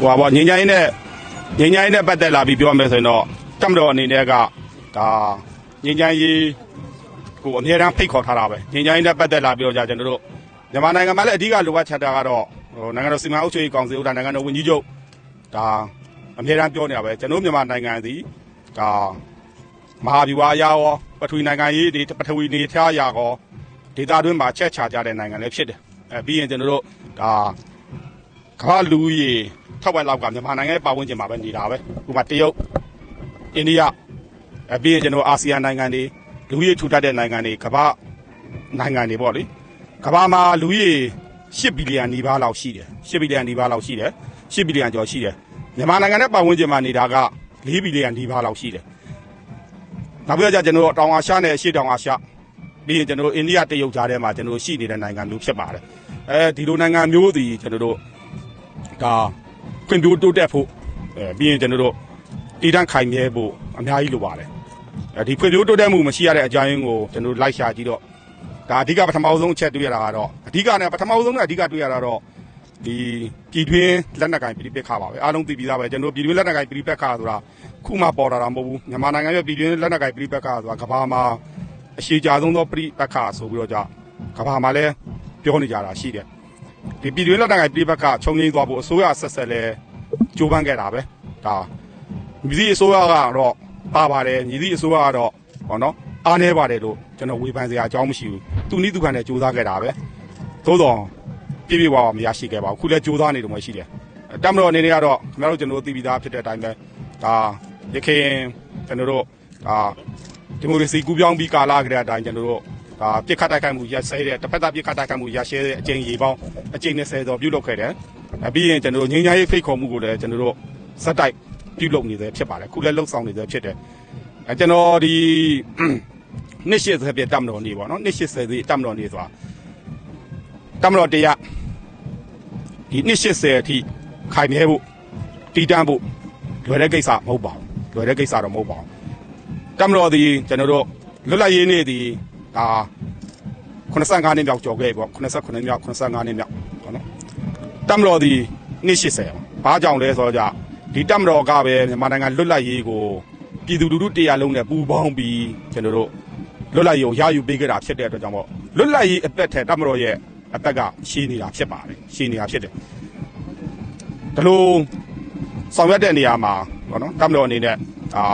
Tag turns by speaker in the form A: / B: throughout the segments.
A: ဟိုပါပေါ့ငင်းချိုင်းနဲ့ငင်းချိုင်းနဲ့ပတ်သက်လာပြီးပြောမယ်ဆိုရင်တော့တမတော်အနေနဲ့ကဒါငင်းချိုင်းရေးကိုအမြဲတမ်းဖိတ်ခေါ်ထားတာပဲငင်းချိုင်းနဲ့ပတ်သက်လာပြီးတော့じゃကျွန်တော်တို့မြန်မာနိုင်ငံမှာလည်းအဓိကလိုအပ်ချက်တာကတော့ဟိုနိုင်ငံတော်စီမံအုပ်ချုပ်ရေးကောင်စီဥက္ကဋ္ဌနိုင်ငံတော်ဝန်ကြီးချုပ်ဒါအမြဲတမ်းပြောနေတာပဲကျွန်တော်မြန်မာနိုင်ငံသည်ဒါမဟာဗျူဟာအရာရောပထဝီနိုင်ငံရေးတွေပထဝီနေထားရာရောဒေသတွင်းမှာချက်ချကြတဲ့နိုင်ငံလည်းဖြစ်တယ်အဲပြီးရင်ကျွန်တော်တို့ဒါ ကမ္ဘာလူဦးရေထောက်ဝက်လောက်ကမြန်မာနိုင်ငံရဲ့ပတ်ဝန်းကျင်မှာပဲနေတာပဲဥပမာတရုတ်အိန္ဒိယအပြီးရင်ကျွန်တော်အာဆီယံနိုင်ငံတွေလူဦးရေထူထပ်တဲ့နိုင်ငံတွေကမ္ဘာနိုင်ငံတွေပေါ့လေကမ္ဘာမှာလူဦးရေ8ဘီလီယံနီးပါးလောက်ရှိတယ်8ဘီလီယံနီးပါးလောက်ရှိတယ်8ဘီလီယံကျော်ရှိတယ်မြန်မာနိုင်ငံရဲ့ပတ်ဝန်းကျင်မှာနေတာက4ဘီလီယံနီးပါးလောက်ရှိတယ်နောက်ပြီးတော့ကျွန်တော်တို့တောင်အာရှနဲ့အရှေ့တောင်အာရှပြီးရင်ကျွန်တော်တို့အိန္ဒိယတရုတ်ကြားထဲမှာကျွန်တော်တို့ရှိနေတဲ့နိုင်ငံမျိုးဖြစ်ပါတယ်အဲဒီလိုနိုင်ငံမျိုးစီကျွန်တော်တို့ ဒါခွင့်ပြုတိုးတက်ဖို့အဲပြီးရင်ကျွန်တော်တို့တည်တံ့ခိုင်မြဲဖို့အများကြီးလိုပါတယ်အဲဒီခွင့်ပြုတိုးတက်မှုမရှိရတဲ့အကြောင်းရင်းကိုကျွန်တော်တို့လိုက်ရှာကြည့်တော့ဒါအဓိကပထမဆုံးအချက်တွေ့ရတာကတော့အဓိကနဲ့ပထမဆုံးနဲ့အဓိကတွေ့ရတာတော့ဒီပြည်တွင်းလက်နက်ကင်ပြည်ပခါပါပဲအားလုံးသိပြီးသားပဲကျွန်တော်တို့ပြည်တွင်းလက်နက်ကင်ပြည်ပခါဆိုတာခုမှပေါ်လာတာမဟုတ်ဘူးမြန်မာနိုင်ငံရဲ့ပြည်တွင်းလက်နက်ကင်ပြည်ပခါဆိုတာကမ္ဘာမှာအရှိကြဆုံးသောပြည်ပခါဆိုပြီးတော့じゃကမ္ဘာမှာလည်းပြောနေကြတာရှိတယ် ဒီပြည်တွင်းလက်နက်ကိုင်ပြည်ပခခြုံငိမ့်သွားဖို့အစိုးရဆက်ဆက်လဲကြိုးပမ်းခဲ့တာပဲဒါမြည်သည့်အစိုးရကတော့ပါပါတယ်မြည်သည့်အစိုးရကတော့ဟောနော်အားနေပါတယ်လို့ကျွန်တော်ဝေဖန်စရာအကြောင်းမရှိဘူးသူနည်းသူခံနဲ့ကြိုးစားခဲ့တာပဲသို့တော့ပြည့်ပြည့်ဝဝမရရှိခဲ့ပါဘူးခုလဲကြိုးစားနေတယ်မှရှိတယ်တမတော်အနေနဲ့ကတော့ခင်ဗျားတို့ကျွန်တော်တို့သိပြီးသားဖြစ်တဲ့အတိုင်းပဲဒါရခိုင်ကျွန်တော်တို့ဒါဒီမိုကရေစီကူးပြောင်းပြီးကာလကတည်းကအတိုင်းကျွန်တော်တို့ ဒါပြစ်ခတ်တိုက်ခိုက်မှုရက်စဲတဲ့တစ်ဖက်သားပြစ်ခတ်တိုက်ခိုက်မှုရရှဲတဲ့အကြိမ်ရေပေါင်းအကြိမ်20ကျော်ပြုလုပ်ခဲ့တယ်။အပြီးရင်ကျွန်တော်တို့ငင်းညာရေးဖိတ်ခေါ်မှုကိုလည်းကျွန်တော်တို့စက်တိုက်ပြုလုပ်နေသေးဖြစ်ပါတယ်။ခုလည်းလှုပ်ဆောင်နေသေးဖြစ်တယ်။အဲကျွန်တော်ဒီနှစ်ရှစ်ဆယ်ပြတက်မတော်နေပေါ့နော်နှစ်ရှစ်ဆယ်စီတက်မတော်နေဆိုတာတက်မတော်တရားဒီနှစ်ရှစ်ဆယ်အထိခိုင်မြဲဖို့တီးတန်းဖို့လွယ်တဲ့ကိစ္စမဟုတ်ပါဘူး။လွယ်တဲ့ကိစ္စတော့မဟုတ်ပါဘူး။တက်မတော်ဒီကျွန်တော်တို့လွတ်လပ်ရေးနေ့ဒီ ဒါ85နှစ်မြောက်ကျော်ခဲ့ပေါ့89နှစ်မြောက်85နှစ်မြောက်ဟုတ်နော်တမ်မတော်ဒီနှစ်80ပါဘာကြောင့်လဲဆိုတော့ကြဒီတမ်မတော်ကပဲမြန်မာနိုင်ငံလွတ်လပ်ရေးကိုပြည်သူလူထုတရားလုံးနဲ့ပူးပေါင်းပြီးကျွန်တော်တို့လွတ်လပ်ရေးကိုရယူပေးခဲ့တာဖြစ်တဲ့အတွက်ကြောင့်ပေါ့လွတ်လပ်ရေးအသက်ထဲတမ်မတော်ရဲ့အသက်ကရှည်နေတာဖြစ်ပါတယ်ရှည်နေတာဖြစ်တယ်ဒါလို့ဆောင်ရွက်တဲ့နေရာမှာပေါ့နော်တမ်မတော်အနေနဲ့အာ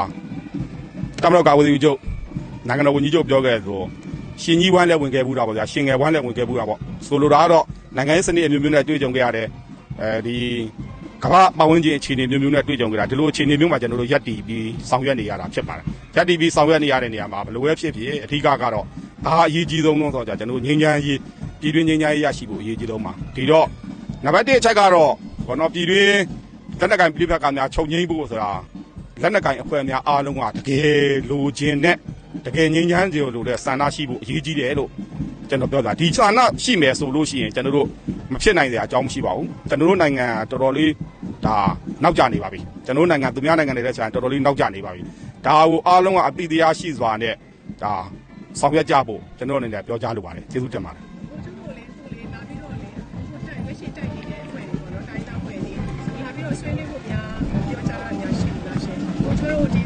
A: တမ်မတော်ကာဝေးစီချုပ်နိုင်ငံတော်ဝန်ကြီးချုပ်ပြောခဲ့သလို ရှင်ကြီးဝမ်းလည်းဝင်ခဲ့ဘူးတာပေါ့ဗျာရှင်ငယ်ဝမ်းလည်းဝင်ခဲ့ဘူးတာပေါ့ဆိုလိုတာကတော့နိုင်ငံရေးစနစ်အမျိုးမျိုးနဲ့တွေ့ကြုံခဲ့ရတယ်အဲဒီကမ္ဘာပတ်ဝန်းကျင်အခြေအနေမျိုးမျိုးနဲ့တွေ့ကြုံခဲ့တာဒီလိုအခြေအနေမျိုးမှာကျွန်တော်တို့ရက်တီပြီးဆောင်ရွက်နေရတာဖြစ်ပါတယ်ရက်တီပြီးဆောင်ရွက်နေရတဲ့နေရာမှာဘယ်လိုပဲဖြစ်ဖြစ်အထူးကတော့ဘာအရေးကြီးဆုံးလို့ဆိုတော့ကျွန်တော်တို့ငင်းချမ်းရေးပြည်တွင်းငင်းချမ်းရေးရရှိဖို့အရေးကြီးဆုံးပါဒီတော့နံပါတ်1အချက်ကတော့ဘောနော်ပြည်တွင်းလက်နက်ကင်ပြည်ပကများချုပ်ငိမ့်ဖို့ဆိုတာလက်နက်ကင်အဖွဲ့များအားလုံးကတကယ်လိုချင်တဲ့ တကယ်ငြိမ်းချမ်းကြလို့တဲ့ဆန္ဒရှိဖို့အရေးကြီးတယ်လို့ကျွန်တော်ပြောတာဒီဆန္ဒရှိမယ်ဆိုလို့ရှိရင်ကျွန်တော်တို့မဖြစ်နိုင်စရာအကြောင်းမရှိပါဘူးကျွန်တော်တို့နိုင်ငံကတော်တော်လေးဒါနောက်ကျနေပါပြီကျွန်တော်တို့နိုင်ငံသူများနိုင်ငံတွေလည်းဆိုင်တော်တော်လေးနောက်ကျနေပါပြီဒါကိုအားလုံးကအပိတရားရှိစွာနဲ့ဒါဆောင်ရွက်ကြဖို့ကျွန်တော်အနေနဲ့ပြောကြားလိုပါတယ်ကျေးဇူးတင်ပါတယ်
B: ကိုလည်းကိုလည်းလာပြီးတော့လေကိုတိုက်ဝက်ရှိတိုက်နေတဲ့အဖွဲ့တွေပေါ့နော်တိုင်းသားအဖွဲ့တွေလာပြီးတော့ဆွေးနွေးဖို့များပြောကြားတာများရှိလားရှင်ကိုချိုးတို့ဒီ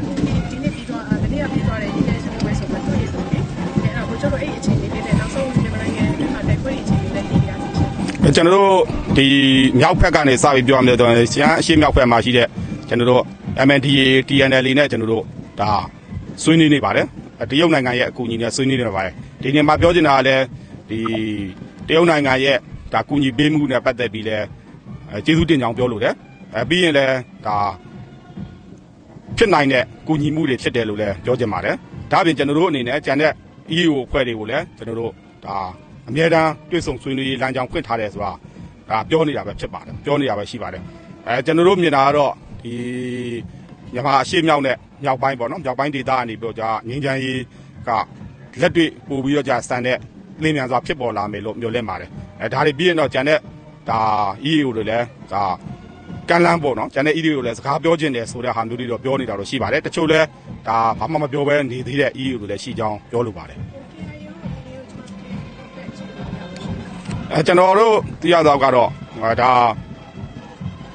B: ခုဒီဒီ ကျွန်တော်တို့
A: ဒီမြောက်ဘက်ကနေစပြီးပြောရမယ်ဆိုရင်ရှမ်းအရှေ့မြောက်ဘက်မှာရှိတဲ့ကျွန်တော်တို့ MNDA TNL နဲ့ကျွန်တော်တို့ဒါဆွေးနွေးနေပါတယ်တရုတ်နိုင်ငံရဲ့အကူအညီနဲ့ဆွေးနွေးနေပါတယ်ဒီနေ့မှာပြောချင်တာကလည်းဒီတရုတ်နိုင်ငံရဲ့ဒါကူညီပေးမှုနဲ့ပတ်သက်ပြီးလဲအဲကျေးဇူးတင်ကြောင်းပြောလို့တယ်အဲပြီးရင်လည်းဒါဖြစ်နိုင်တဲ့ကူညီမှုတွေဖြစ်တယ်လို့လည်းပြောချင်ပါတယ်ဒါအပြင်ကျွန်တော်တို့အနေနဲ့ကျန်တဲ့ EAO အဖွဲ့တွေကိုလည်းကျွန်တော်တို့ဒါ အမြဲတမ်းတွေ့ဆုံဆွေးနွေးရေးလမ်းကြောင်းဖွင့်ထားတယ်ဆိုတာဒါပြောနေတာပဲဖြစ်ပါတယ်ပြောနေတာပဲရှိပါတယ်အဲကျွန်တော်တို့မြင်တာကတော့ဒီမြန်မာအရှေ့မြောက်နဲ့မြောက်ပိုင်းပေါ့နော်မြောက်ပိုင်းဒေသကနေပြောကြငင်းချမ်းရေးကလက်တွေ့ပို့ပြီးတော့ကြာစံတဲ့လင်းမြန်စွာဖြစ်ပေါ်လာမယ်လို့မျှော်လင့်ပါတယ်အဲဒါတွေပြီးရင်တော့ကျန်တဲ့ဒါ EAO တွေလည်းဒါကမ်းလန်းပေါ့နော်ကျန်တဲ့ EAO တွေလည်းစကားပြောခြင်းတယ်ဆိုတဲ့ဟာမျိုးတွေတော့ပြောနေတာတော့ရှိပါတယ်တချို့လည်းဒါဘာမှမပြောဘဲနေသေးတဲ့ EAO တွေလည်းရှိကြောင်းပြောလိုပါတယ် အဲကျွန်တော်တို့သိရတော့ကတော့ဟိုဒါ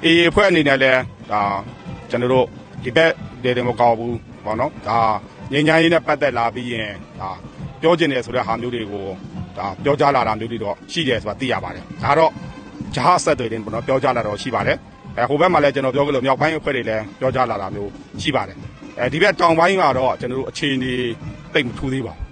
A: အေးအဖွဲ့အနေနဲ့လည်းဒါကျွန်တော်တို့ဒီဘက်ဒေတယ်မကောက်ဘူးပေါ့နော်ဒါငញ្ញမ်းရေးနဲ့ပတ်သက်လာပြီးရင်ဒါပြောကျင်တယ်ဆိုတဲ့ဟာမျိုးတွေကိုဒါပြောကြားလာတာမျိုးတွေတော့ရှိတယ်ဆိုတာသိရပါတယ်ဒါတော့ဂျားဆက်တွေတင်ပေါ့နော်ပြောကြားလာတော့ရှိပါတယ်အဲဟိုဘက်မှာလည်းကျွန်တော်ပြောကြလို့မြောက်ပိုင်းအဖွဲ့တွေလည်းပြောကြားလာတာမျိုးရှိပါတယ်အဲဒီဘက်တောင်ပိုင်းကတော့ကျွန်တော်တို့အခြေအနေတိတ်မထူးသေးပါဘူး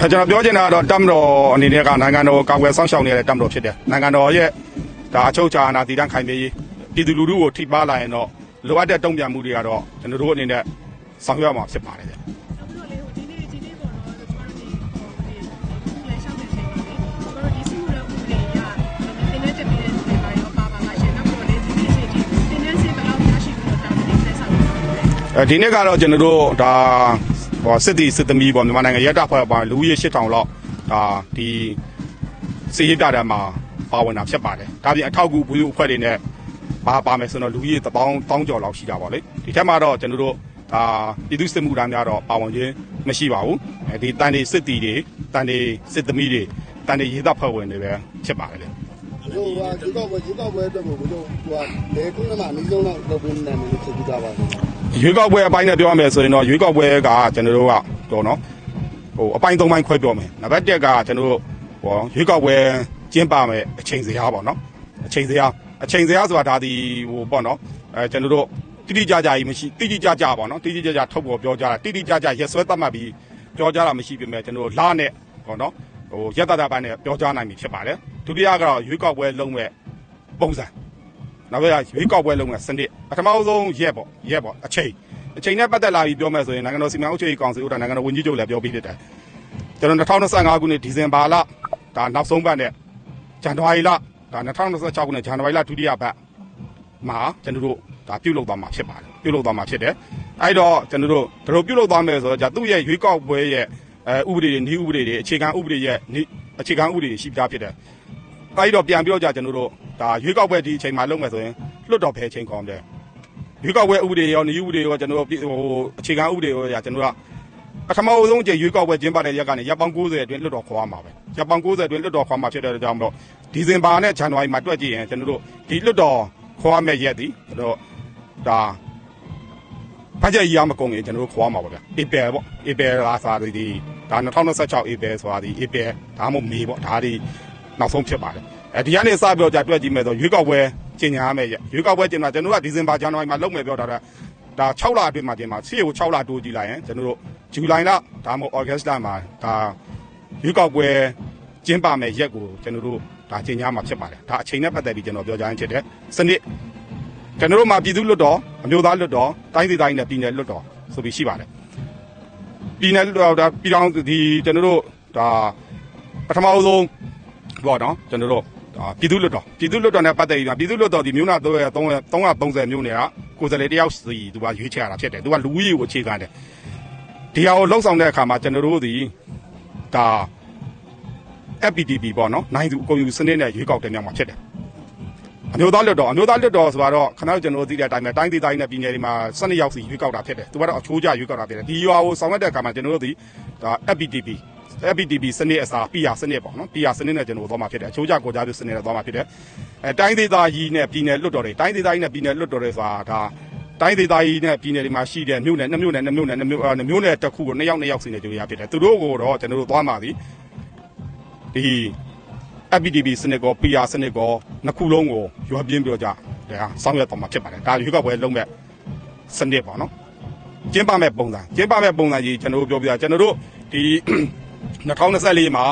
A: ကျွန်တော်ပြောချင်တာကတော့တမ်မတော်အနေနဲ့ကနိုင်ငံတော်ကာကွယ်စောင့်ရှောက်နေတဲ့တမ်မတော်ဖြစ်တယ်နိုင်ငံတော်ရဲ့ဒါအချုပ်အခြာအာဏာတည်တံ့ခိုင်မြဲရေးပြည်သူလူထုကိုထိပါလာရင်တော့လိုအပ်တဲ့တုံ့ပြန်မှုတွေကတော့ကျွန်တော်တို့အနေနဲ့ဆောင်ရွက်ရမှာဖြစ်ပါတယ်ဗျ
B: နောက်ပြီးတော့လေဟိုဒီနေ့ဒီနေ့ပေါ့နော်ကျွန်တော်တို့ဒီဟိုဒီလေရှောင်းတဲ့ချိန်မှာလေကျွန်တော်တို့ဒီ စီမှုရဲ့ဥပဒေအရတင်းနေတဲ့ပြည်တဲ့တွေပါရောပါပါလားရှင်နောက်ပြီးတော့လေဒီနေ့ချိန်ဒီတင်းနေစစ်ဘယ်လောက်ရရှိပြီးတော့တောင်းတင်းဆက်ဆောင်နေတယ်
A: အဲဒီနေ့ကတော့ကျွန်တော်တို့ဒါဟောစစ်တီစစ်သမီးပေါ့မြန်မာနိုင်ငံရဲတပ်ဖွဲ့ပါလူဦးရေ8000လောက်ဒါဒီစစ်ရေးပြတဲ့မှာပါဝင်တာဖြစ်ပါတယ်ဒါပြင်အထောက်အကူဘူးအဖွဲ့တွေနဲ့ပါပါမယ်ဆိုတော့လူကြီးတစ်ပေါင်းတောင်းကျော်လောက်ရှိတာပါလေဒီထက်မှာတော့ကျွန်တော်တို့ဒါပြည်သူစစ်မှုထမ်းများတော့ပါဝင်ခြင်းမရှိပါဘူးအဲဒီတန်တွေစစ်တီတွေတန်တွေစစ်သမီးတွေတန်တွေရေးတပ်ဖွဲ့ဝင်တွေပဲဖြစ်ပါတယ်လေ
C: ဟိုဟာဒီကောက်ပဲဒီကောက်ပဲတော့ဘုတို့ဟိုဟာလေကုန်းမှာအနည်းဆုံးတော့လုပ်ပေးနိုင်မယ်လို့ဖြစ်ကြပါဘူး
A: ရွေးကောက်ပွဲအပိုင်းနဲ့ပြောရမယ်ဆိုရင်တော့ရွေးကောက်ပွဲကကျွန်တော်တို့ကတော့နော်ဟိုအပိုင်း၃ပိုင်းခွဲပြောမယ်နံပါတ်၁ကကျွန်တော်တို့ဟောရွေးကောက်ပွဲကျင်းပမယ်အချိန်စရာပေါ့နော်အချိန်စရာအချိန်စရာဆိုတာဒါဒီဟိုပေါ့နော်အဲကျွန်တော်တို့တိတိကျကျကြီးမရှိတိတိကျကျပေါ့နော်တိတိကျကျထုတ်ပေါ်ပြောကြတာတိတိကျကျရက်စွဲသတ်မှတ်ပြီးပြောကြတာမရှိပြင်မဲ့ကျွန်တော်တို့လာနဲ့ပေါ့နော်ဟိုရက်တတာပိုင်းနဲ့ပြောကြနိုင်ပြီဖြစ်ပါတယ်ဒုတိယကတော့ရွေးကောက်ပွဲလုံးမဲ့ပုံစံ နောက်ပြီးရွေးကောက်ပွဲလုံးကစနစ်ပထမဆုံးရက်ပေါ့ရက်ပေါ့အချိန်အချိန်နဲ့ပတ်သက်လာပြီးပြောမယ်ဆိုရင်နိုင်ငံတော်စီမံအုပ်ချုပ်ရေးကောင်စီဥက္ကဋ္ဌနိုင်ငံတော်ဝန်ကြီးချုပ်လည်းပြောပြီးဖြစ်တယ်ကျွန်တော်2025ခုနှစ်ဒီဇင်ဘာလဒါနောက်ဆုံးပတ်နဲ့ဇန်နဝါရီလဒါ2026ခုနှစ်ဇန်နဝါရီလဒုတိယပတ်မှာကျွန်တော်တို့ဒါပြုတ်လောက်သွားမှာဖြစ်ပါတယ်ပြုတ်လောက်သွားမှာဖြစ်တယ်အဲ့တော့ကျွန်တော်တို့တို့ပြုတ်လောက်သွားမယ်ဆိုတော့じゃသူ့ရဲ့ရွေးကောက်ပွဲရဲ့အဲဥပဒေတွေဤဥပဒေတွေအခြေခံဥပဒေရဲ့ဤအခြေခံဥပဒေတွေရှိပြဖြစ်တယ် အဲ့တော့ပြန်ပြောကြကျွန်တော်တို့ဒါရွေးကောက်ပွဲဒီအချိန်မှာလုပ်မယ်ဆိုရင်လွတ်တော်ဖဲချိန်ကောင်းတယ်ရွေးကောက်ပွဲဥပဒေရောနေဥပဒေရောကျွန်တော်တို့ဟိုအခြေခံဥပဒေရောကျွန်တော်တို့ကပထမအဆုံးအကြိမ်ရွေးကောက်ပွဲကျင်းပတဲ့ရက်ကနေရပ်ပေါင်း90အတွင်းလွတ်တော်ခေါ်ရမှာပဲရပ်ပေါင်း90အတွင်းလွတ်တော်ခေါ်မှာဖြစ်တဲ့ကြောင့်မလို့ဒီဇင်ဘာနဲ့ဇန်နဝါရီမှာတွက်ကြည့်ရင်ကျွန်တော်တို့ဒီလွတ်တော်ခေါ်ရမယ့်ရက်ဒီကျွန်တော်တို့ဒါဖတ်ချက်ရမကုန်ရင်ကျွန်တော်တို့ခေါ်ရမှာပါဗျဧပြီပေါ့ဧပြီလာစားဒီဒါ2026ဧပြီဆိုတာဒီဧပြီဒါမှမဟုတ်မေပေါ့ဒါဒီ နောက်ဆုံးဖြစ်ပါတယ်အဲဒီကနေစပြောကြတွက်ကြည့်မယ်ဆိုရွေးကောက်ပွဲကျင်ညာရမယ်ရရွေးကောက်ပွဲကျင်မှာကျွန်တော်တို့ကဒီဇင်ဘာဇန်နဝါရီမှာလုပ်မယ်ပြောတာဒါဒါ6လအတွင်းမှာကျင်မှာဆီကို6လတိုးကြည့်လိုက်ရင်ကျွန်တော်တို့ဇူလိုင်လဒါမှမဟုတ်ဩဂတ်စ်လမှာဒါရွေးကောက်ပွဲကျင်းပမယ်ရက်ကိုကျွန်တော်တို့ဒါကျင်ညာမှာဖြစ်ပါတယ်ဒါအချိန်နဲ့ပတ်သက်ပြီးကျွန်တော်ပြောကြရင်ဖြစ်တယ်စနစ်ကျွန်တော်တို့မှာပြည်သူ့လွတ်တော်အမျိုးသားလွတ်တော်တိုင်းဒေသကြီးနဲ့ပြည်နယ်လွတ်တော်ဆိုပြီးရှိပါတယ်ပြည်နယ်လွတ်တော်ဒါပြည်တော်ဒီကျွန်တော်တို့ဒါပထမဆုံး ပေါ့နော်ကျွန်တော်တို့ဒါပြည်သူ့လွတ်တော်ပြည်သူ့လွတ်တော်နဲ့ပတ်သက်ပြီးတော့ပြည်သူ့လွတ်တော်ဒီမြို့နာ330မြို့နယ်ကကိုယ်စားလှယ်တယောက်စီသူကရွေးချယ်ရတာဖြစ်တယ်သူကလူဦးရေကိုအခြေခံတယ်ဒီဟာကိုလှုပ်ဆောင်တဲ့အခါမှာကျွန်တော်တို့ဒီဒါ FPTP ပေါ့နော်နိုင်သူအကုန်ယူစနစ်နဲ့ရွေးကောက်တင်မြှောက်မှာဖြစ်တယ်အမျိုးသားလွတ်တော်အမျိုးသားလွတ်တော်ဆိုတော့ခဏကျွန်တော်တို့သိတဲ့အတိုင်းပဲတိုင်းဒေသကြီးနဲ့ပြည်နယ်တွေမှာ12ယောက်စီရွေးကောက်တာဖြစ်တယ်သူကတော့အချိုးကျရွေးကောက်တာဖြစ်တယ်ဒီရွာကိုဆောင်ရွက်တဲ့အခါမှာကျွန်တော်တို့ဒီဒါ FPTP FPTP စနစ်အစား PR စနစ်ပေါ့နော် PR စနစ်နဲ့ကျွန်တော်တို့သွားမှာဖြစ်တယ်အချိုးကျကိုကြားပြုစနစ်နဲ့သွားမှာဖြစ်တယ်အဲတိုင်းဒေသကြီးနဲ့ပြည်နယ်လွတ်တော်တွေတိုင်းဒေသကြီးနဲ့ပြည်နယ်လွတ်တော်တွေဆိုတာဒါတိုင်းဒေသကြီးနဲ့ပြည်နယ်တွေမှာရှိတဲ့မြို့နယ်နှစ်မြို့နယ်နှစ်မြို့နယ်နှစ်မြို့အဲနှစ်မြို့နယ်တစ်ခုကိုနှစ်ယောက်နှစ်ယောက်စီနဲ့ကြိုရဖြစ်တယ်သူတို့ကိုတော့ကျွန်တော်တို့သွားမှာဒီဒီ FPTP စနစ်ကော PR စနစ်ကောနှစ်ခုလုံးကိုရွေးပြင်းပြောကြဒါဆောင်ရွက်သွားမှာဖြစ်ပါတယ်ဒါရွေးကောက်ပွဲလုံးမဲ့စနစ်ပေါ့နော်ကျင်းပမဲ့ပုံစံကျင်းပမဲ့ပုံစံကြီးကျွန်တော်တို့ပြောပြတာကျွန်တော်တို့ဒီ 2024မှာ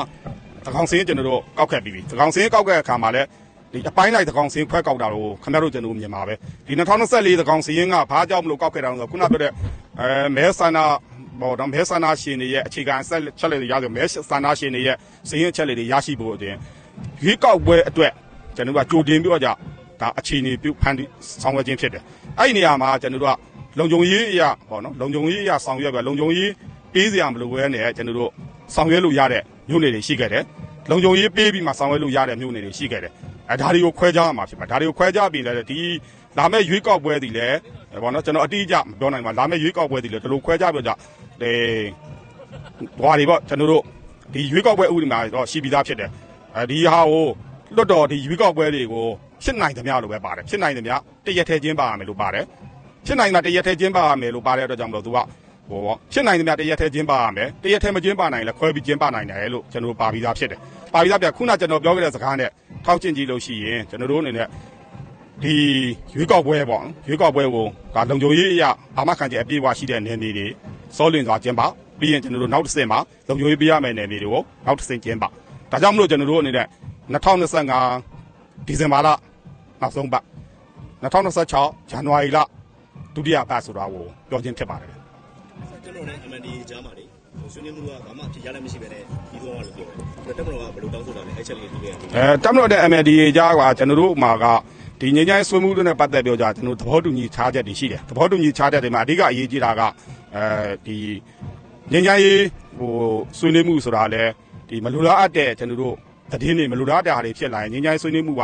A: သကောင်စင်းကျွန်တော်တို့ကောက်ခဲ့ပြီးပြီသကောင်စင်းကောက်ခဲ့အခါမှာလည်းဒီအပိုင်းလိုက်သကောင်စင်းခွဲကောက်တာကိုခင်ဗျားတို့ကျွန်တော်တို့မြင်ပါပဲဒီ2024သကောင်စင်းကဘာကြောင့်မလို့ကောက်ခဲ့တာလဲဆိုတော့ခုနပြောတဲ့အဲမဲဆန္ဒဘောတော့မဲဆန္ဒရှင်တွေရဲ့အခြေခံအဆက်ချက်လက်တွေရဆိုမဲဆန္ဒရှင်တွေရဲ့စည်ရင်ချက်လက်တွေရရှိဖို့အပြင်ရွေးကောက်ပွဲအတွက်ကျွန်တော်တို့ကကြိုတင်ပြီးတော့ကြဒါအခြေအနေပြုဖန်တီးဆောင်ရွက်ခြင်းဖြစ်တယ်အဲ့ဒီနေရာမှာကျွန်တော်တို့ကလုံခြုံရေးအရာပေါ့နော်လုံခြုံရေးအရာဆောင်ရွက်ပဲလုံခြုံရေးပေးစရာမလိုဘဲနဲ့ကျွန်တော်တို့ ဆောင်ရွက်လို့ရတဲ့မြို့နယ်တွေရှိခဲ့တယ်။လုံခြုံရေးပေးပြီးမှဆောင်ရွက်လို့ရတဲ့မြို့နယ်တွေရှိခဲ့တယ်။အဲဒါတွေကိုခွဲခြားရမှာဖြစ်ပါဒါတွေကိုခွဲခြားပြီးလည်းဒီလာမယ့်ရွေးကောက်ပွဲတွေလည်းဘောနော်ကျွန်တော်အတိအကျမပြောနိုင်ပါလာမယ့်ရွေးကောက်ပွဲတွေလည်းဒီလိုခွဲခြားပြကြအဲဘွာတွေပေါ့ကျွန်တော်တို့ဒီရွေးကောက်ပွဲဥပဒေမှာတော့ရှိပြီးသားဖြစ်တယ်အဲဒီဟာကိုလွတ်တော်ဒီရွေးကောက်ပွဲတွေကိုဖြစ်နိုင်သမျှလို့ပဲပါတယ်ဖြစ်နိုင်သမျှတရက်ထဲချင်းပါရမယ်လို့ပါတယ်ဖြစ်နိုင်တာတရက်ထဲချင်းပါရမယ်လို့ပါတဲ့အတွက်ကြောင့်မလို့သူက ဟိုပေါ့ဖြစ်နိုင်သမျှတရက်ထဲချင်းပါရမယ်တရက်ထဲမချင်းပါနိုင်လဲခွဲပြီးချင်းပါနိုင်တယ်လို့ကျွန်တော်တို့ပါပြီးသားဖြစ်တယ်ပါပြီးသားပြခုနကျွန်တော်ပြောခဲ့တဲ့စကားနဲ့ထောက်ကျင်ကြည့်လို့ရှိရင်ကျွန်တော်တို့အနေနဲ့ဒီရွေးကောက်ပွဲပေါ့နော်ရွေးကောက်ပွဲကိုဒါလုံခြုံရေးအရာအာမခံချက်အပြည့်အဝရှိတဲ့နယ်မြေတွေစောလင်စွာကျင်းပပြီးရင်ကျွန်တော်တို့နောက်တစ်ဆင့်မှာလုံခြုံရေးပေးရမယ့်နယ်မြေတွေကိုနောက်တစ်ဆင့်ကျင်းပဒါကြောင့်မလို့ကျွန်တော်တို့အနေနဲ့2025ဒီဇင်ဘာလနောက်ဆုံးပတ်2026ဇန်နဝါရီလဒုတိယပတ်ဆိုတာကိုပြောချင်းဖြစ်ပါတယ်
D: ကျွန် တော်နဲ့ MNDAA ကြားမှာလေဆွေးနွေးမှုကဘာမှဖြစ်ရလည်းမရှိပဲနဲ့ပြီးသွားတယ်လို့ပြောတယ်တပ်မတော်ကဘယ်လိုတောင်းဆိုတာလဲအဲ့ချက်လေးတွေးခဲ့ရတယ်
A: အဲတပ်မတော်နဲ့ MNDAA ကြားကကျွန်တော်တို့မှာကဒီငြိမ်းချမ်းဆွေးမှုတွေနဲ့ပတ်သက်ပြောကြကျွန်တော်သဘောတူညီခြားချက်တွေရှိတယ်သဘောတူညီခြားချက်တွေမှာအဓိကအရေးကြီးတာကအဲဒီငြိမ်းချမ်းရေးဟိုဆွေးနွေးမှုဆိုတာလဲဒီမလိုလားအပ်တဲ့ကျွန်တော်တို့သတင်းတွေမလိုလားတာတွေဖြစ်လာရင်ငြိမ်းချမ်းဆွေးနွေးမှုက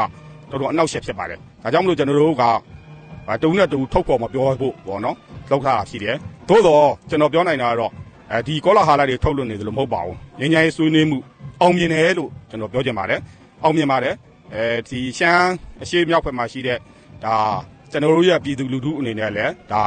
A: တော်တော်အနောက်ရှက်ဖြစ်ပါတယ်ဒါကြောင့်မလို့ကျွန်တော်တို့က တုံးနဲ့တူထုတ်ဖော်မပြောဖို့ပေါ့နော်လောက်ထားတာရှိတယ်သို့တော့ကျွန်တော်ပြောနိုင်တာကတော့အဲဒီကောလာဟာလာတွေထုတ်လွှင့်နေတယ်လို့မဟုတ်ပါဘူးငញ្ញိုင်းဆွေးနွေးမှုအောင်မြင်တယ်လို့ကျွန်တော်ပြောချင်ပါတယ်အောင်မြင်ပါတယ်အဲဒီရှမ်းအရှိမြောက်ဘက်မှာရှိတဲ့ဒါကျွန်တော်တို့ရဲ့ပြည်သူလူထုအနေနဲ့လည်းဒါ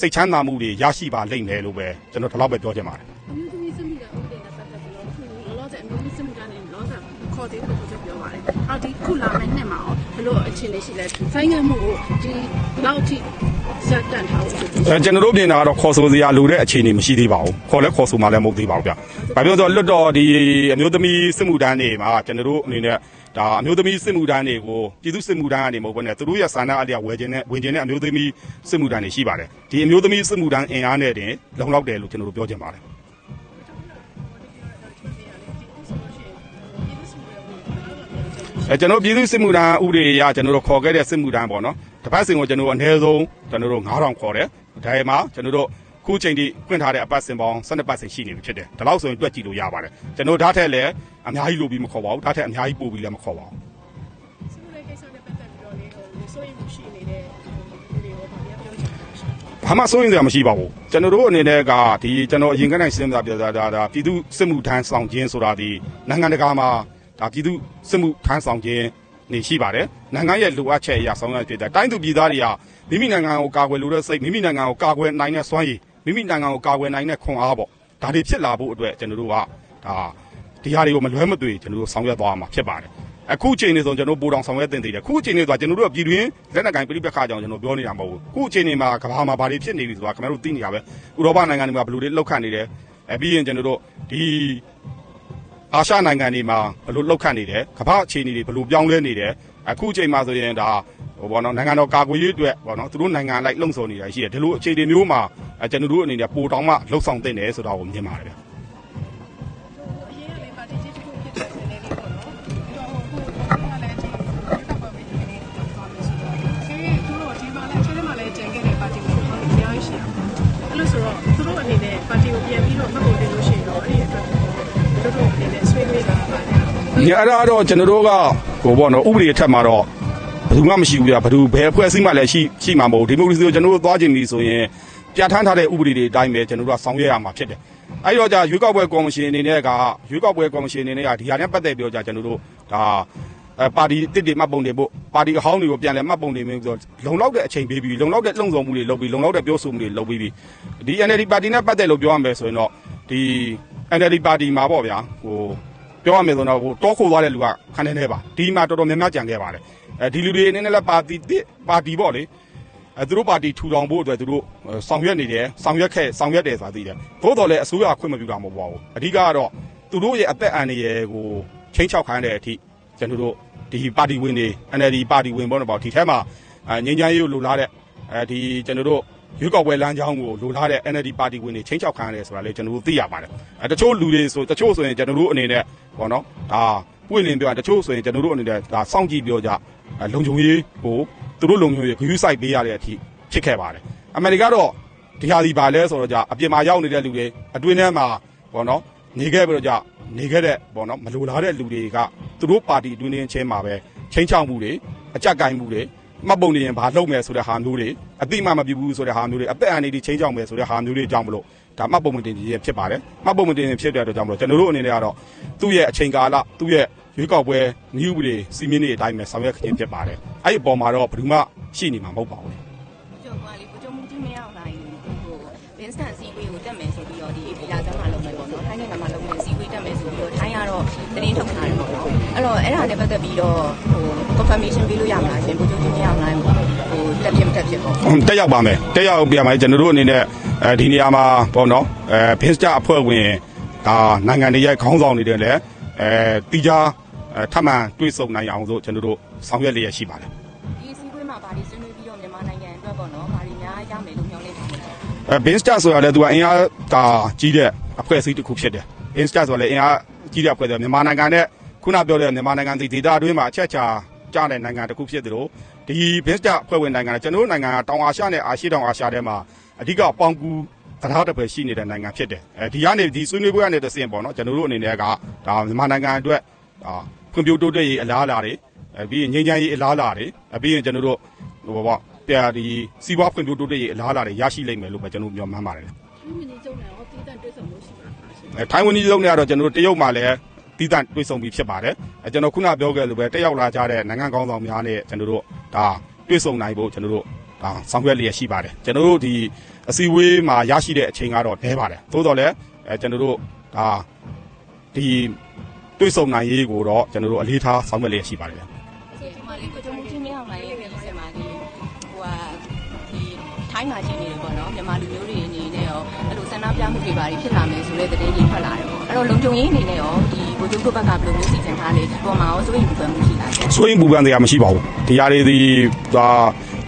A: စိတ်ချမ်းသာမှုတွေရရှိပါလိမ့်မယ်လို့ပဲကျွန်တော်ဒီလောက်ပဲပြောချင်ပါတယ်
E: အမျိုးသမီးစစ်မှုကဥပဒေနဲ့ပတ်သက်ပြီးတော့ခုလောလောဆယ်အမျိုးသမီးစစ်မှုကနေလောဆယ်ခေါ်သေးတယ်လို့ဆိုပြောပါတယ်။အော်ဒီခုလာမယ့်နှစ်မှာရောဘယ် လိုအခြေအနေရှိလဲ။ဆိုင်ငံမှုကိုဒီဘယ်လောက်အထိစက်တန်ထားဖို့ဆိုပြီး
A: အဲကျွန်တော်တို့ပြင်တာကတော့ခေါ်ဆိုစရာလိုတဲ့အခြေအနေမရှိသေးပါဘူးခေါ်လဲခေါ်ဆိုမှလည်းမဟုတ်သေးပါဘူးဗျ။ဘာပြောဆိုလွတ်တော်ဒီအမျိုးသမီးစစ်မှုထမ်းတွေမှာကျွန်တော်တို့အနေနဲ့ဒါအမျိုးသမီးစစ်မှုထမ်းတွေကိုပြည်သူစစ်မှုထမ်းကနေမဟုတ်ဘဲနဲ့သူတို့ရဲ့ဆန္ဒအလျောက်ဝယ်ခြင်းနဲ့ဝင်ခြင်းနဲ့အမျိုးသမီးစစ်မှုထမ်းတွေရှိပါတယ်။ဒီအမျိုးသမီးစစ်မှုထမ်းအင်အားနဲ့တင်လုံလောက်တယ်လို့ကျွန်တော်တို့ပြောချင်ပါတယ်။ အဲကျွန်တော်ပြည်သူစစ်မှုထမ်းဥပဒေအရကျွန်တော်တို့ခေါ်ခဲ့တဲ့စစ်မှုထမ်းပေါ့နော်တစ်ပတ်စဉ်ကိုကျွန်တော်တို့အနည်းဆုံးကျွန်တော်တို့9000ခေါ်တယ်ဒါမှကျွန်တော်တို့ခုချိန်ထိဖွင့်ထားတဲ့အပတ်စဉ်ပေါင်း12ပတ်စဉ်ရှိနေပြီဖြစ်တယ်ဒါလောက်ဆိုရင်တွက်ကြည့်လို့ရပါတယ်ကျွန်တော်ဓာတ်ထက်လည်းအများကြီးလိုပြီးမခေါ်ပါဘူးဓာတ်ထက်အများကြီးပို့ပြီးလည်းမခေါ်ပါဘူး
B: စမှုတဲ့ကိစ္စနဲ့ပတ်သက်ပြီးတော့လေဟိုစိုးရိမ်မှုရှိနေတဲ့ဒီတွေရောဗာများပြောချင်တာရှိ
A: ဘာမှစိုးရင်စရာမရှိပါဘူးကျွန်တော်တို့အနေနဲ့ကဒီကျွန်တော်အရင်ကနိုင်စဉ်းစားပြတာဒါဒါပြည်သူစစ်မှုထမ်းဆောင်ခြင်းဆိုတာဒီနိုင်ငံတကာမှာ ဒါပြည်သူစစ်မှုထမ်းဆောင်ခြင်းနေရှိပါတယ်နိုင်ငံရဲ့လိုအပ်ချက်အရာဆောင်ရွက်ဖြစ်တဲ့တိုင်းသူပြည်သားတွေကမိမိနိုင်ငံကိုကာကွယ်လိုတဲ့စိတ်မိမိနိုင်ငံကိုကာကွယ်နိုင်တဲ့စွမ်းရည်မိမိနိုင်ငံကိုကာကွယ်နိုင်တဲ့ခွန်အားပေါ့ဒါတွေဖြစ်လာဖို့အတွက်ကျွန်တော်တို့ကဒါဒီဟာတွေကိုမလွဲမသွေကျွန်တော်တို့ဆောင်ရွက်သွားမှာဖြစ်ပါတယ်အခုချိန်နေဆိုကျွန်တော်တို့ပိုတောင်ဆောင်ရွက်တင်သေးတယ်ခုချိန်နေဆိုကျွန်တော်တို့ကပြည်တွင်းလက်နက်ကင်ပြိပက္ခကြောင့်ကျွန်တော်ပြောနေတာမဟုတ်ဘူးခုချိန်နေမှာကဘာမှာဘာတွေဖြစ်နေပြီဆိုတာခင်ဗျားတို့သိနေရပဲဥရောပနိုင်ငံတွေမှာဘယ်လိုတွေလောက်ခတ်နေတယ်အဲပြီးရင်ကျွန်တော်တို့ဒီ အာရှနိုင်ငံတွေမှာဘယ်လိုလောက်ခတ်နေတယ်ကမ္ဘာအခြေအနေတွေဘယ်လိုပြောင်းလဲနေတယ်အခုချိန်မှာဆိုရင်ဒါဟိုဘောနော်နိုင်ငံတော်ကာကွယ်ရေးအတွက်ဘောနော်သူတို့နိုင်ငံလိုက်လှုံ့ဆော်နေတာရှိတယ်ဒီလိုအခြေအနေမျိုးမှာအဲကျွန်တော်တို့အနေနဲ့ပိုတောင်မှလှုပ်ဆောင်တင်တယ်ဆိုတာကိုမြင်ပါတယ်ဗျ
B: ဒီအဲ့ဒါတော့ကျွန်တော်
A: တို့ကဟိုပေါ့နော်ဥပဒေအထက်မှာတော့ဘယ်သူမှမရှိဘူးဗျာဘယ်သူဘယ်အဖွဲ့အစည်းမှလည်းရှိရှိမှာမဟုတ်ဒီမိုကရေစီကိုကျွန်တော်တို့သွားခြင်းပြီဆိုရင်ပြဋ္ဌာန်းထားတဲ့ဥပဒေတွေအတိုင်းပဲကျွန်တော်တို့ကဆောင်ရွက်ရမှာဖြစ်တယ်အဲ့တော့じゃရွေးကောက်ပွဲကော်မရှင်အနေနဲ့ကရွေးကောက်ပွဲကော်မရှင်အနေနဲ့ကဒီဟာနဲ့ပတ်သက်ပြီးတော့じゃကျွန်တော်တို့ဒါအဲပါတီတစ်တွေမှတ်ပုံတွေပို့ပါတီအဟောင်းတွေကိုပြန်လဲမှတ်ပုံတွေမျိုးဆိုလုံလောက်တဲ့အချိန်ပေးပြီးလုံလောက်တဲ့လှုံ့ဆော်မှုတွေလုပ်ပြီးလုံလောက်တဲ့ပြောဆိုမှုတွေလုပ်ပြီးပြီဒီ NLD ပါတီနဲ့ပတ်သက်လို့ပြောရမယ်ဆိုရင်တော့ဒီ NLD ပါတီမှာပေါ့ဗျာဟို ပြောရမယ်ဆိုတော့ဟိုတောခိုသွားတဲ့လူကခန်းနေနေပါဒီမှာတော်တော်များများကြံခဲ့ပါတယ်အဲဒီလူတွေအနေနဲ့လည်းပါတီတစ်ပါတီပေါ့လေအဲသူတို့ပါတီထူထောင်ဖို့အတွက်သူတို့ဆောင်ရွက်နေတယ်ဆောင်ရွက်ခဲ့ဆောင်ရွက်တယ်ဆိုတာသိတယ်သို့တော်လည်းအစိုးရခွင့်မပြုတာမဟုတ်ပါဘူးအဓိကကတော့သူတို့ရဲ့အသက်အန္တရာယ်ကိုချင်းချောက်ခိုင်းတဲ့အထိကျွန်တော်တို့ဒီပါတီဝင်တွေ NLD ပါတီဝင်ပေါ့နော်ပေါ့ဒီထဲမှာအဲငင်းချမ်းရေးကိုလိုလားတဲ့အဲဒီကျွန်တော်တို့ ရွေးကောက်ပွဲလမ်းကြောင်းကိုလိုလားတဲ့ NLD ပါတီဝင်တွေချင်းချောက်ခံရတယ်ဆိုတာလည်းကျွန်တော်တို့သိရပါတယ်အဲတချို့လူတွေဆိုတချို့ဆိုရင်ကျွန်တော်တို့အနေနဲ့ပေါ့နော်ဒါပွင့်လင်းပြောတချို့ဆိုရင်ကျွန်တော်တို့အနေနဲ့ဒါစောင့်ကြည့်ပြောကြလုံခြုံရေးကိုသူတို့လုံခြုံရေးဂရုစိုက်ပေးရတဲ့အထိဖြစ်ခဲ့ပါတယ်အမေရိကတော့ဒီဟာဒီပါလဲဆိုတော့ကြအပြင်မှာရောက်နေတဲ့လူတွေအတွင်းထဲမှာပေါ့နော်နေခဲ့ပြီးတော့ကြနေခဲ့တဲ့ပေါ့နော်မလိုလားတဲ့လူတွေကသူတို့ပါတီအတွင်းချင်းချင်းမှာပဲချင်းချောက်မှုတွေအကြက်ကင်မှုတွေ မှတ်ပုံနေရင်ဘာလုပ်မယ်ဆိုတဲ့ဟာမျိုးတွေအတိမမပြဘူးဆိုတဲ့ဟာမျိုးတွေအသက်အန္တရာယ်ချင်းချောက်မယ်ဆိုတဲ့ဟာမျိုးတွေကြောင့်မလို့ဒါမှတ်ပုံမတင်ကြီးဖြစ်ပါတယ်မှတ်ပုံမတင်ရင်ဖြစ်တဲ့အတွက်ကြောင့်မလို့ကျွန်တော်တို့အနေနဲ့ကတော့သူ့ရဲ့အချိန်ကာလသူ့ရဲ့ရွေးကောက်ပွဲနည်းဥပဒေစီမင်းတွေအတိုင်းပဲဆောင်ရွက်ခြင်းဖြစ်ပါတယ်အဲ့ဒီအပေါ်မှာတော့ဘယ်သူမှရှိနေမှာမဟုတ်ပါဘူး
F: ကျော်ကလေးကိုကြုံမှုကြီးမရောက်လာရင်ဟိုဘင်းစတန်စီဝေးကိုတက်မယ်ဆိုပြီးတော့ဒီအေပီလာဆန်းမှာလုပ်မယ်ပေါ့နော်ထိုင်းနိုင်ငံမှာလုပ်မယ်စီဝေးတက်မယ်ဆိုပြီးတော့ထိုင်းကတော့တင်းထုတ်ထားတယ်ပေါ့နော် အဲ့တော့အဲ့ဒါနဲ့ပတ်သက်ပြီးတော့ဟို confirmation ပေးလို့ရမလားရှင်ကိုကြုံကြီးမရောက်လာရင်ဟိုတက်ဖြစ်မတက်ဖြစ်ပေါ့
A: ဟွန်းတက်ရောက်ပါမယ်တက်ရောက်ပြရမယ်ကျွန်တော်တို့အနေနဲ့အဲဒီနေရာမှာပေါ့နော်အဲဘင်းစတာအဖွဲ့ဝင်ဒါနိုင်ငံတွေရဲ့ခေါင်းဆောင်တွေတဲ့လည်းအဲတီးခြားအဲထပ်မံတွေးဆုံနိုင်အောင်ဆိုကျွန်တော်တို့ဆောင်ရွက်လျက်ရှိပါတယ်
F: ဒီစီဝေးမှာဗာဒီဆွေးနွေးပြီးတော့မြန်မာနိုင်ငံအတွက်ပေါ့နော်ဗာဒီများရမယ်လို့မျှော်လင့်ထားတယ်
A: အဲဘင်းစတာဆိုတာလည်းသူကအင်အားဒါကြီးတဲ့အဖွဲ့အစည်းတစ်ခုဖြစ်တယ်ဘင်းစတာဆိုတာလည်းအင်အားကြီးတဲ့အဖွဲ့တွေမြန်မာနိုင်ငံနဲ့ ခုနပြောတဲ့မြန်မာနိုင်ငံဒီဒေသအတွင်းမှာအချက်ချာကျတဲ့နိုင်ငံတစ်ခုဖြစ်တယ်လို့ဒီဘင်းစတာအဖွဲ့ဝင်နိုင်ငံကကျွန်တော်တို့နိုင်ငံကတောင်အာရှနဲ့အာရှတောင်အာရှထဲမှာအဓိကပေါင်ကူတရားတစ်ပွဲရှိနေတဲ့နိုင်ငံဖြစ်တယ်အဲဒီကနေဒီဆွေးနွေးပွဲကနေတစ်ဆင့်ပေါ့နော်ကျွန်တော်တို့အနေနဲ့ကဒါမြန်မာနိုင်ငံအတွက်ဒါဖွံ့ဖြိုးတိုးတက်ရေးအလားအလာတွေအဲပြီးရင်ငြိမ်းချမ်းရေးအလားအလာတွေအဲပြီးရင်ကျွန်တော်တို့ဟိုပေါ့ပြဒီစီးပွားဖွံ့ဖြိုးတိုးတက်ရေးအလားအလာတွေရရှိလိမ့်မယ်လို့ပဲကျွန်တော်မျှော်မှန်းပါတယ်
E: ဒီမင်းကျုံနဲ့ဟောတီးတန့်တွေ့ဆုံလို့ရှိပါလားရှင်
A: အဲထိုင်းဝန်ကြီးလုံးနဲ့ကတော့ကျွန်တော်တို့တရုတ်မှာလည်း တီးတန့်တွေ့ဆုံပြီးဖြစ်ပါတယ်အဲကျွန်တော်ခုနပြောခဲ့လိုပဲတက်ရောက်လာကြတဲ့နိုင်ငံကောင်းဆောင်များနဲ့ကျွန်တော်တို့ဒါတွေ့ဆုံနိုင်ဖို့ကျွန်တော်တို့ဒါဆောင်ရွက်လျက်ရှိပါတယ်ကျွန်တော်တို့ဒီအစည်းအဝေးမှာရရှိတဲ့အချိန်ကတော့နဲပါတယ်သို့တော်လည်းအဲကျွန်တော်တို့ဒါဒီတွေ့ဆုံနိုင်ရေးကိုတော့ကျွန်တော်တို့အလေးထားဆောင်ရွက်လျက်ရှိပါတယ်ဗျ
F: ဆိုဒီမှာလေးကိုကြုံမှုကြီးမရောက်လာရင်ဒီစင်မှာဒီဟိုဟာဒီထိုင်းမှာရှိနေတယ်ပေါ့နော်မြန်မာလူမျိုးတွေအနေနဲ့ရောအဲ့လိုဆန္ဒပြမှုတွေပါဖြစ်လာမယ်ဆိုတဲ့သတင်းတွေထွက်လာတယ်ပေါ့အဲ့တော့လုံခြုံရေးအနေနဲ့ရောဒီ ကိုကျုပ်တို့ဘက်ကဘယ်လိုမျိုးစီစဉ်ထားလဲဒီပေါ်မှာရောစိုးရိမ်ပူပန်မှုရှိလားရှင်
A: ဆိုရင်ပူပန်တရားမရှိပါဘူးဒီဟာတွေဒီဒါ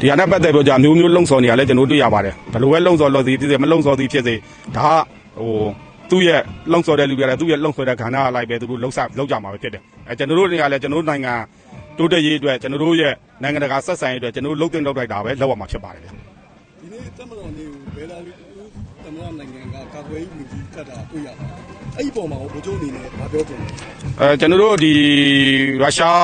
A: ဒီဟာနဲ့ပတ်သက်ပြီးတော့မျိုးမျိုးလုံဆော်နေရလဲကျွန်တော်တို့တွေ့ရပါတယ်ဘယ်လိုပဲလုံဆော်လို့သည်ဖြစ်စေမလုံဆော်သည်ဖြစ်စေဒါကဟိုသူ့ရဲ့လုံဆော်တဲ့လူတွေကလည်းသူ့ရဲ့လုံဆော်တဲ့ခန္ဓာအလိုက်ပဲသူတို့လုံဆလုံကြမှာပဲဖြစ်တယ်အဲကျွန်တော်တို့တွေကလည်းကျွန်တော်တို့နိုင်ငံတိုးတက်ရေးအတွက်ကျွန်တော်တို့ရဲ့နိုင်ငံတကာဆက်ဆံရေးအတွက်ကျွန်တော်တို့လုံတင်လောက်လိုက်တာပဲလောက်ရမှာဖြစ်ပါတယ်ဗျ
C: ဒီနေ့တက်မတော်လေးကိုဘယ်လာလူသမရနိုင်ငံ ကကာကွယ်ရေးဝန်ကြီးကတ်တာတွေ့ရပါတယ်အဲ့ဒီပုံမှာဘိုးချုပ်အနေနဲ့မပြောချင်ဘူး
A: အဲကျွန်တော်တို့ဒီရုရှား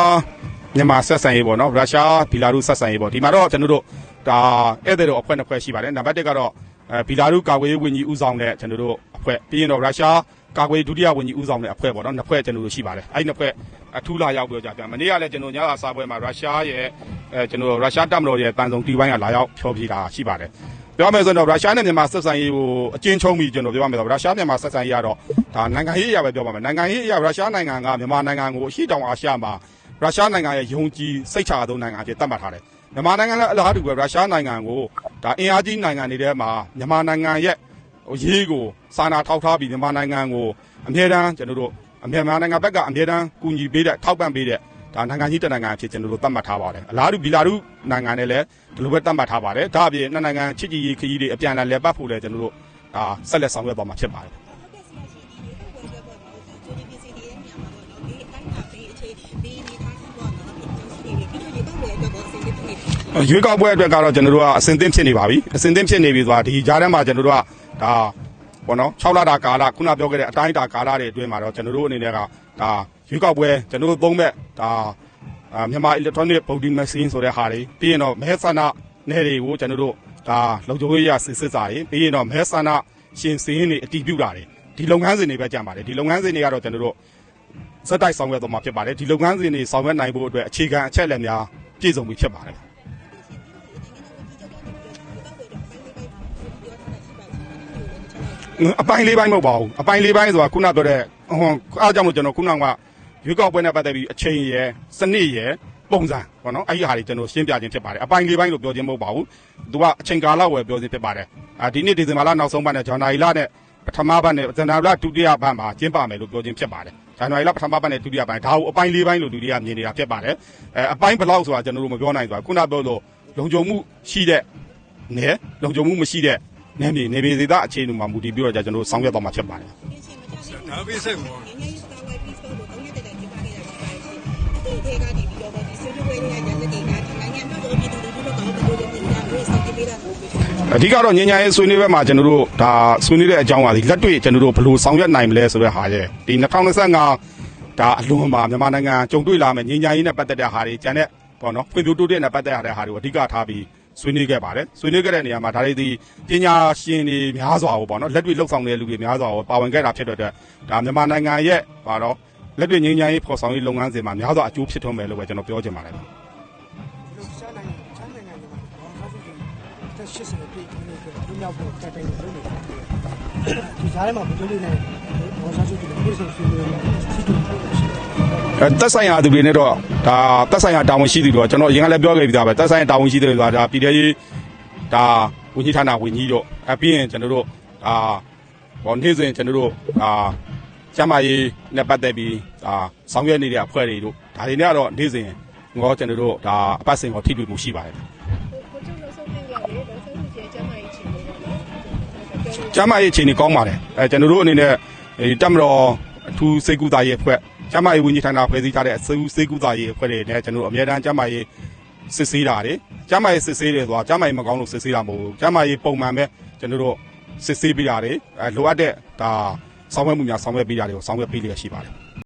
A: မြန်မာဆက်ဆံရေးပေါ့နော်ရုရှားဘီလာရုဆက်ဆံရေးပေါ့ဒီမှာတော့ကျွန်တော်တို့ဒါဧည့်သည်တော်အဖွဲ့နှစ်ဖွဲ့ရှိပါတယ်နံပါတ်1ကတော့အဲဘီလာရုကာကွယ်ရေးဝန်ကြီးဦးဆောင်တဲ့ကျွန်တော်တို့အဖွဲ့ပြီးရင်တော့ရုရှားကာကွယ်ရေးဒုတိယဝန်ကြီးဦးဆောင်တဲ့အဖွဲ့ပေါ့နော်နှစ်ဖွဲ့ကျွန်တော်တို့ရှိပါတယ်အဲ့ဒီနှစ်ဖွဲ့ အထူးလာရောက်ပြီးတော့ကြာပြန်မနေ့ကလည်းကျွန်တော်ညစာစားပွဲမှာရုရှားရဲ့အဲကျွန်တော်တို့ရုရှားတပ်မတော်ရဲ့တန်ဆုံတီဝိုင်းကလာရောက်ဖျော်ဖြေတာရှိပါတယ်ပြောရမယ်ဆိုတော့ရုရှားနဲ့မြန်မာဆက်ဆံရေးကိုအကျဉ်းချုံးပြီးကျွန်တော်ပြောရမယ်ဆိုတော့ရုရှားမြန်မာဆက်ဆံရေးကတော့ဒါနိုင်ငံရေးအရာပဲပြောပါမယ်နိုင်ငံရေးအရာရုရှားနိုင်ငံကမြန်မာနိုင်ငံကိုအရှိတောင်အာရှမှာရုရှားနိုင်ငံရဲ့ယုံကြည်စိတ်ချသောနိုင်ငံအဖြစ်သတ်မှတ်ထားတယ်မြန်မာနိုင်ငံလည်းအလားတူပဲရုရှားနိုင်ငံကိုဒါအင်အားကြီးနိုင်ငံတွေထဲမှာမြန်မာနိုင်ငံရဲ့ဟိုရေးကိုစာနာထောက်ထားပြီးမြန်မာနိုင်ငံကိုအမြဲတမ်းကျွန်တော်တို့ အမြန်မာနိုင်ငံဘက်ကအမြဲတမ်းကူညီပေးတဲ့ထောက်ပံ့ပေးတဲ့ဒါနိုင်ငံကြီးတစ်နိုင်ငံအဖြစ်ကျွန်တော်တို့သတ်မှတ်ထားပါတယ်အလားတူဘီလာရုနိုင်ငံနဲ့လည်းဒီလိုပဲသတ်မှတ်ထားပါတယ်ဒါအပြင်နှစ်နိုင်ငံချစ်ကြည်ရေးခရီးတွေအပြန်အလှန်လည်ပတ်ဖို့လည်းကျွန်တော်တို့ဒါဆက်လက်ဆောင်ရွက်သွားမှာဖြစ်ပါတယ်ရွေးကောက်ပွဲအတွက်ကတော့ကျွန်တော်တို့ကအစင်သင့်ဖြစ်နေပါပြီအစင်သင့်ဖြစ်နေပြီဆိုတာဒီကြားထဲမှာကျွန်တော်တို့ကဒါ ဘောနော်6လတာကာလခုနပြောခဲ့တဲ့အတိုင်းတာကာလတွေအတွင်းမှာတော့ကျွန်တော်တို့အနေနဲ့ကဒါရွေးကောက်ပွဲကျွန်တော်တို့သုံးမဲ့ဒါအာမြန်မာ electronic voting machine ဆိုတဲ့ဟာတွေပြီးရင်တော့မဲဆန္ဒနယ်တွေကိုကျွန်တော်တို့ဒါလုံခြုံရေးရစစ်စစ်စာတွေပြီးရင်တော့မဲဆန္ဒရှင်စင်းတွေအတီးပြုတာတွေဒီလုပ်ငန်းစဉ်တွေပဲကြံပါတယ်ဒီလုပ်ငန်းစဉ်တွေကတော့ကျွန်တော်တို့စက်တိုက်ဆောင်ရွက်သွားမှာဖြစ်ပါတယ်ဒီလုပ်ငန်းစဉ်တွေဆောင်ရွက်နိုင်ဖို့အတွက်အခြေခံအချက်အလက်များပြည့်စုံပြီဖြစ်ပါတယ် အပိုင်းလေးပိုင်းမဟုတ်ပါဘူးအပိုင်းလေးပိုင်းဆိုတာခုနပြောတဲ့ဟွန်းအားကြောင့်မို့ကျွန်တော်ခုနကရွေးကောက်ပွဲနဲ့ပတ်သက်ပြီးအချိန်ရယ်စနစ်ရယ်ပုံစံပေါ့နော်အဲ့ဒီဟာတွေကျွန်တော်ရှင်းပြခြင်းဖြစ်ပါတယ်အပိုင်းလေးပိုင်းလို့ပြောခြင်းမဟုတ်ပါဘူးသူကအချိန်ကာလဝယ်ပြောခြင်းဖြစ်ပါတယ်အာဒီနေ့ဒီဇင်ဘာလနောက်ဆုံးပတ်နဲ့ဇန်နဝါရီလနဲ့ပထမပတ်နဲ့ဇန်နဝါရီလဒုတိယပတ်မှာကျင်းပမယ်လို့ပြောခြင်းဖြစ်ပါတယ်ဇန်နဝါရီလပထမပတ်နဲ့ဒုတိယပတ်ဒါကိုအပိုင်းလေးပိုင်းလို့ဒုတိယမြင်နေတာဖြစ်ပါတယ်အဲအပိုင်းဘယ်လောက်ဆိုတာကျွန်တော်တို့မပြောနိုင်ဆိုတာခုနပြောလို့လုံခြုံမှုရှိတဲ့နယ်လုံခြုံမှုမရှိတဲ့ နယ်မြေနယ်မြေဒေသအခြေအနေမှာမူတည်ပြီးတော့ကျွန်တော်တို့ဆောင်ရွက်သွားမှာဖြစ်ပါတယ်
C: ဒါပေးဆက်ကော
A: အဓိကတော့ညဉ့်ညရေးဆွေးနွေးပွဲမှာကျွန်တော်တို့ဒါဆွေးနွေးတဲ့အကြောင်းအရာဒီလက်တွေ့ကျွန်တော်တို့ဘယ်လိုဆောင်ရွက်နိုင်မလဲဆိုတဲ့ဟာရဲ့ဒီ2025ဒါအလွန်မှာမြန်မာနိုင်ငံကြုံတွေ့လာမယ့်ညဉ့်ညရေးနဲ့ပတ်သက်တဲ့ဟာတွေကျန်တဲ့ပေါ့နော်ဖွံ့ဖြိုးတိုးတက်တဲ့ပတ်သက်ရတဲ့ဟာတွေကိုအဓိကထားပြီး ဆွေးနွေးခဲ့ပါတယ်ဆွေးနွေးခဲ့တဲ့နေရာမှာဒါတွေဒီပညာရှင်တွေများစွာကိုပေါ့နော်လက်တွေ့လှုပ်ဆောင်နေတဲ့လူတွေများစွာကိုပါဝင်ခဲ့တာဖြစ်တဲ့အတွက်ဒါမြန်မာနိုင်ငံရဲ့ပါတော့လက်တွေ့ငြိမ်းချမ်းရေးဖော်ဆောင်ရေးလုပ်ငန်းစဉ်မှာများစွာအကျိုးဖြစ်ထွန်းမယ်လို့ပဲကျွန်တော်ပြောချင်ပါတယ်
G: ဒီလိုရှားနိုင်ငံချမ်းနိုင်ငံတွေမှာဘာသာစုတွေတက်80ပြည့်နေကြတယ်လူမျိုးပေါ်တက်တိုင်းလုပ်နေတာဒီကြားထဲမှာဘယ်လိုလဲဘာသာစုတွေပြည်စုံဆွေးနွေးနေတာစီတူဖို့ရှိ တယ်
A: အဲတက်ဆိုင်ရာသူတွေနဲ့တော့ဒါတက်ဆိုင်ရာတာဝန်ရှိသူတွေတော့ကျွန်တော်အရင်ကလည်းပြောခဲ့ပြီးသားပဲတက်ဆိုင်ရာတာဝန်ရှိသူတွေဆိုတာဒါပြည်ထောင်ရေးဒါဝန်ကြီးဌာနဝန်ကြီးတို့အပြီးရင်ကျွန်တော်တို့ဒါဘောနေ့စဉ်ကျွန်တော်တို့ဒါကျမကြီးနဲ့ပတ်သက်ပြီးဒါဆောင်ရွက်နေတဲ့အဖွဲ့တွေတို့ဒါတွေနဲ့ကတော့နေ့စဉ်ငေါကျွန်တော်တို့ဒါအပတ်စဉ်ကိုထိတွေ့မှုရှိပါတယ်
B: ကိုကျုံလို့ဆုံးဖြတ်ရတယ်တော့ဆုံးဖြတ်ကျမ်းမာရေးချင်လို့ပေါ့နော်
A: ကျမ်းမာရေးအခြေအနေကောင်းပါတယ်အဲကျွန်တော်တို့အနေနဲ့အဲတက်မတော်အထူးစိတ်ကူတာရေးအဖွဲ့ ကျမ်းမာရေးဝန်ကြီးဌာနဖွဲ့စည်းထားတဲ့အစူစိတ်ကူတာရေးအဖွဲ့တွေနဲ့ကျွန်တော်တို့အမြဲတမ်းကျမ်းမာရေးစစ်ဆေးတာတွေကျမ်းမာရေးစစ်ဆေးတယ်ဆိုတာကျမ်းမာရေးမကောင်းလို့စစ်ဆေးတာမဟုတ်ဘူးကျမ်းမာရေးပုံမှန်ပဲကျွန်တော်တို့စစ်ဆေးပေးတာတွေအဲလိုအပ်တဲ့ဒါဆောင်ရွက်မှုများဆောင်ရွက်ပေးတာတွေကိုဆောင်ရွက်ပေးလျက်ရှိပါတယ်